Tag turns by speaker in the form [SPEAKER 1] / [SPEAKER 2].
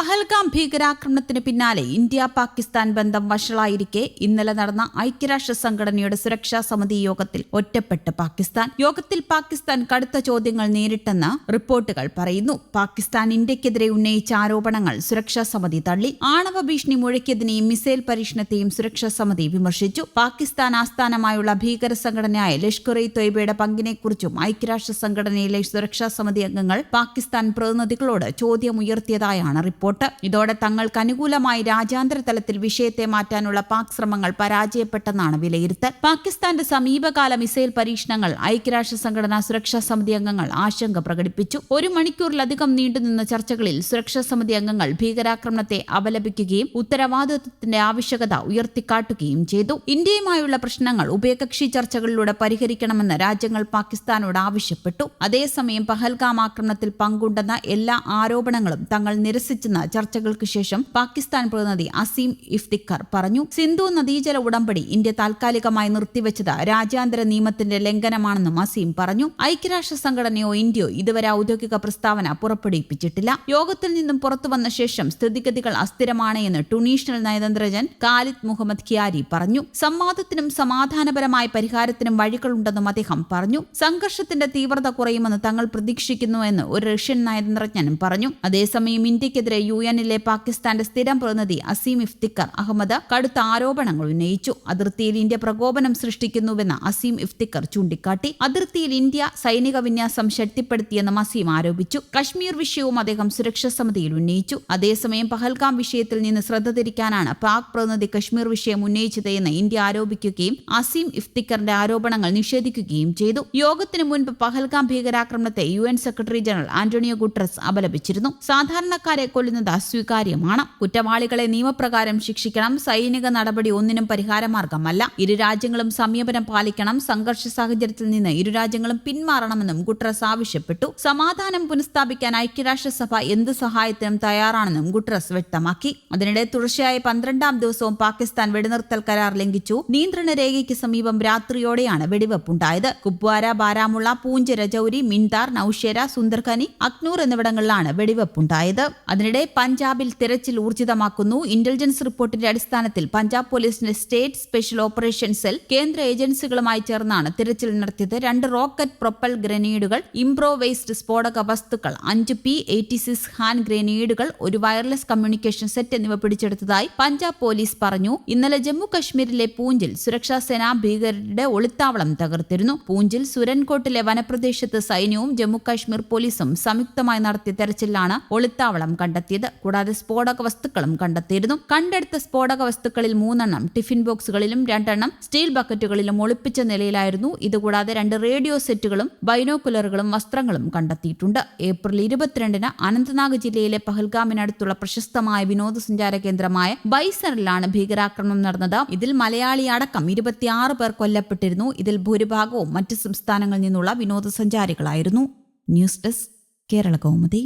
[SPEAKER 1] പഹൽഗാം ഭീകരാക്രമണത്തിന് പിന്നാലെ ഇന്ത്യ പാകിസ്ഥാൻ ബന്ധം വഷളായിരിക്കെ. ഇന്നലെ നടന്ന ഐക്യരാഷ്ട്ര സംഘടനയുടെ സുരക്ഷാ സമിതി യോഗത്തിൽ ഒറ്റപ്പെട്ട് പാകിസ്ഥാൻ. യോഗത്തിൽ പാകിസ്ഥാൻ കടുത്ത ചോദ്യങ്ങൾ നേരിട്ടെന്ന് റിപ്പോർട്ടുകൾ പറയുന്നു. പാകിസ്ഥാൻ ഇന്ത്യക്കെതിരെ ഉന്നയിച്ച ആരോപണങ്ങൾ സുരക്ഷാ സമിതി തള്ളി. ആണവ ഭീഷണി മുഴക്കിയതിനെയും മിസൈൽ പരീക്ഷണത്തെയും സുരക്ഷാ സമിതി വിമർശിച്ചു. പാകിസ്ഥാൻ ആസ്ഥാനമായുള്ള ഭീകര സംഘടനയായ ലഷ്കർ ഇ തൊയ്ബയുടെ പങ്കിനെക്കുറിച്ചും ഐക്യരാഷ്ട്ര സംഘടനയിലെ സുരക്ഷാ സമിതി അംഗങ്ങൾ പാകിസ്ഥാൻ പ്രതിനിധികളോട് ചോദ്യമുയർത്തിയതായാണ് റിപ്പോർട്ട്. റിപ്പോർട്ട് ഇതോടെ തങ്ങൾക്ക് അനുകൂലമായി രാജ്യാന്തര തലത്തിൽ വിഷയത്തെ മാറ്റാനുള്ള പാക് ശ്രമങ്ങൾ പരാജയപ്പെട്ടെന്നാണ് വിലയിരുത്തൽ. പാകിസ്ഥാന്റെ സമീപകാല മിസൈൽ പരീക്ഷണങ്ങൾ ഐക്യരാഷ്ട്ര സംഘടനാ സുരക്ഷാ സമിതി അംഗങ്ങൾ ആശങ്ക പ്രകടിപ്പിച്ചു. ഒരു മണിക്കൂറിലധികം നീണ്ടുനിന്ന ചർച്ചകളിൽ സുരക്ഷാ സമിതി അംഗങ്ങൾ ഭീകരാക്രമണത്തെ അപലപിക്കുകയും ഉത്തരവാദിത്വത്തിന്റെ ആവശ്യകത ഉയർത്തിക്കാട്ടുകയും ചെയ്തു. ഇന്ത്യയുമായുള്ള പ്രശ്നങ്ങൾ ഉഭയകക്ഷി ചർച്ചകളിലൂടെ പരിഹരിക്കണമെന്ന് രാജ്യങ്ങൾ പാകിസ്ഥാനോട് ആവശ്യപ്പെട്ടു. അതേസമയം പഹൽഗാം ആക്രമണത്തിൽ പങ്കുണ്ടെന്ന എല്ലാ ആരോപണങ്ങളും തങ്ങൾ നിരസിച്ചു ചർച്ചകൾക്ക് ശേഷം പാകിസ്ഥാൻ പ്രതിനിധി അസീം ഇഫ്തിഖർ പറഞ്ഞു സിന്ധു നദീജല ഉടമ്പടി ഇന്ത്യ താൽക്കാലികമായി നിർത്തിവെച്ചത് രാജ്യാന്തര നിയമത്തിന്റെ ലംഘനമാണെന്നും അസീം പറഞ്ഞു. ഐക്യരാഷ്ട്ര സംഘടനയോ ഇന്ത്യയോ ഇതുവരെ ഔദ്യോഗിക പ്രസ്താവന പുറപ്പെടുവിപ്പിച്ചിട്ടില്ല. യോഗത്തിൽ നിന്നും പുറത്തുവന്ന ശേഷം സ്ഥിതിഗതികൾ അസ്ഥിരമാണ് എന്ന് ടുണീഷ്യൽ നയതന്ത്രജൻ ഖാലിദ് മുഹമ്മദ് ഖിയാരി പറഞ്ഞു. സംവാദത്തിനും സമാധാനപരമായ പരിഹാരത്തിനും വഴികളുണ്ടെന്നും അദ്ദേഹം പറഞ്ഞു. സംഘർഷത്തിന്റെ തീവ്രത കുറയുമെന്ന് തങ്ങൾ പ്രതീക്ഷിക്കുന്നുവെന്ന് ഒരു റഷ്യൻ നയതന്ത്രജ്ഞനും പറഞ്ഞു. അതേസമയം ഇന്ത്യക്കെതിരെ യു എന്നിലെ പാകിസ്ഥാന്റെ സ്ഥിരം പ്രതിനിധി അസീം ഇഫ്തിക്കർ അഹമ്മദ് കടുത്ത ആരോപണങ്ങൾ ഉന്നയിച്ചു. അതിർത്തിയിൽ ഇന്ത്യ പ്രകോപനം സൃഷ്ടിക്കുന്നുവെന്ന് അസീം ഇഫ്തിക്കർ ചൂണ്ടിക്കാട്ടി. അതിർത്തിയിൽ ഇന്ത്യ സൈനിക വിന്യാസം ശക്തിപ്പെടുത്തിയെന്നും അസീം ആരോപിച്ചു. കശ്മീർ വിഷയവും അദ്ദേഹം സുരക്ഷാ സമിതിയിൽ ഉന്നയിച്ചു. അതേസമയം പഹൽഗാം വിഷയത്തിൽ നിന്ന് ശ്രദ്ധ തിരിക്കാനാണ് പാക് പ്രതിനിധി കശ്മീർ വിഷയം ഉന്നയിച്ചത് എന്ന് ഇന്ത്യ ആരോപിക്കുകയും അസീം ഇഫ്തിക്കറിന്റെ ആരോപണങ്ങൾ നിഷേധിക്കുകയും ചെയ്തു. യോഗത്തിന് മുൻപ് പഹൽഗാം ഭീകരാക്രമണത്തെ U secretary general Antonio Guterres അപലപിച്ചിരുന്നു. സാധാരണക്കാരെ കൊല്ലുന്ന കൊല്ലുന്നത് അസ്വീകാര്യമാണ്. കുറ്റവാളികളെ നിയമപ്രകാരം ശിക്ഷിക്കണം. സൈനിക നടപടി ഒന്നിനും പരിഹാരമാർഗമല്ല ഇരു രാജ്യങ്ങളും സംയമനം പാലിക്കണം. സംഘർഷ സാഹചര്യത്തിൽ നിന്ന് ഇരു രാജ്യങ്ങളും പിന്മാറണമെന്നും ഗുട്രസ് ആവശ്യപ്പെട്ടു. സമാധാനം പുനഃസ്ഥാപിക്കാൻ ഐക്യരാഷ്ട്രസഭ എന്ത് സഹായത്തിനും തയ്യാറാണെന്നും ഗുട്രസ് വ്യക്തമാക്കി. അതിനിടെ തുടർച്ചയായ പന്ത്രണ്ടാം ദിവസവും പാകിസ്ഥാൻ വെടിനിർത്തൽ കരാർ ലംഘിച്ചു. നിയന്ത്രണ രേഖയ്ക്ക് സമീപം രാത്രിയോടെയാണ് വെടിവെപ്പുണ്ടായത്. കുപ്വാര ബാരാമുള്ള പൂഞ്ച് രജൌരി മിൻതാർ നൌഷേര സുന്ദർഖനി അക്നൂർ എന്നിവിടങ്ങളിലാണ് വെടിവെപ്പുണ്ടായത്. അതിനിടെ പഞ്ചാബിൽ തിരച്ചിൽ ഊർജിതമാക്കുന്നു. ഇന്റലിജൻസ് റിപ്പോർട്ടിന്റെ അടിസ്ഥാനത്തിൽ പഞ്ചാബ് പോലീസിന്റെ സ്റ്റേറ്റ് സ്പെഷ്യൽ ഓപ്പറേഷൻ സെൽ കേന്ദ്ര ഏജൻസികളുമായി ചേർന്നാണ് തിരച്ചിൽ നടത്തിയത്. രണ്ട് റോക്കറ്റ് പ്രൊപ്പൽ ഗ്രനേഡുകൾ ഇംപ്രോവൈസ്ഡ് സ്ഫോടക വസ്തുക്കൾ അഞ്ച് പി എയ്റ്റി സിക്സ് ഹാൻഡ് ഗ്രനേഡുകൾ ഒരു വയർലെസ് കമ്മ്യൂണിക്കേഷൻ സെറ്റ് എന്നിവ പിടിച്ചെടുത്തതായി പഞ്ചാബ് പോലീസ് പറഞ്ഞു. ഇന്നലെ ജമ്മു കശ്മീരിലെ പൂഞ്ചിൽ സുരക്ഷാ സേന ഭീകരരുടെ ഒളിത്താവളം തകർത്തിരുന്നു. പൂഞ്ചിൽ സുരൻകോട്ടിലെ വനപ്രദേശത്ത് സൈന്യവും ജമ്മു കാശ്മീർ പോലീസും സംയുക്തമായി നടത്തിയ തെരച്ചിലാണ് ഒളിത്താവളം കണ്ടെത്തിയത്. കണ്ടെത്തിയത്. കൂടാതെ സ്ഫോടക വസ്തുക്കളും കണ്ടെത്തിയിരുന്നു. കണ്ടെടുത്ത സ്ഫോടക വസ്തുക്കളിൽ മൂന്നെണ്ണം ടിഫിൻ ബോക്സുകളിലും രണ്ടെണ്ണം സ്റ്റീൽ ബക്കറ്റുകളിലും ഒളിപ്പിച്ച നിലയിലായിരുന്നു. ഇതുകൂടാതെ രണ്ട് റേഡിയോ സെറ്റുകളും ബൈനോക്കുലറുകളും വസ്ത്രങ്ങളും കണ്ടെത്തിയിട്ടുണ്ട്. ഏപ്രിൽ ഇരുപത്തിരണ്ടിന് അനന്തനാഗ് ജില്ലയിലെ പഹൽഗാമിനടുത്തുള്ള പ്രശസ്തമായ വിനോദസഞ്ചാര കേന്ദ്രമായ ബൈസറിലാണ് ഭീകരാക്രമണം നടന്നത്. ഇതിൽ മലയാളി അടക്കം ഇരുപത്തിയാറ് പേർ കൊല്ലപ്പെട്ടിരുന്നു. ഇതിൽ ഭൂരിഭാഗവും മറ്റ് സംസ്ഥാനങ്ങളിൽ നിന്നുള്ള വിനോദസഞ്ചാരികളായിരുന്നു. News desk Kerala Kaumudi.